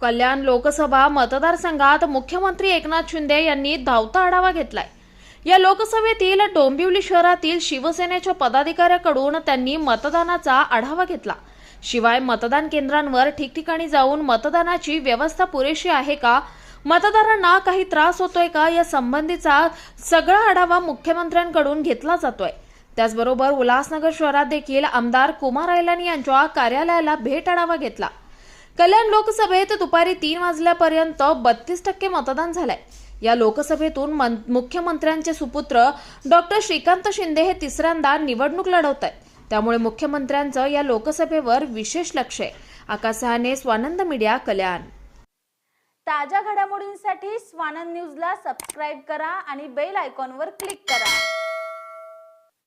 कल्याण लोकसभा मतदारसंघात मुख्यमंत्री एकनाथ शिंदे यांनी धावता आढावा घेतलाय. या लोकसभेतील डोंबिवली शहरातील शिवसेनेच्या पदाधिकाऱ्याकडून त्यांनी मतदानाचा आढावा घेतला. शिवाय मतदान केंद्रांवर ठिकठिकाणी जाऊन मतदानाची व्यवस्था पुरेशी आहे का? मतदारांना काही त्रास होतोय का? या संबंधीचा सगळा आढावा मुख्यमंत्र्यांकडून घेतला जातोय. त्याचबरोबर उल्हासनगर शहरात देखील आमदार कुमार ऐलानी यांच्या कार्यालयाला भेट आढावा घेतला. कल्याण लोकसभेत दुपारी तीन वाजल्यापर्यंत बत्तीस टक्के मतदान झालंय. या लोकसभेतून मुख्यमंत्र्यांचे सुपुत्र डॉक्टर श्रीकांत शिंदे हे तिसऱ्यांदा निवडणूक लढवत आहेत त्यामुळे मुख्यमंत्र्यांचं या लोकसभेवर विशेष लक्ष आहे. आकाश सहाने स्वानंद मीडिया कल्याण. ताज्या घडामोडींसाठी स्वानंद न्यूजला सबस्क्राईब करा आणि बेल आयकॉनवर क्लिक करा.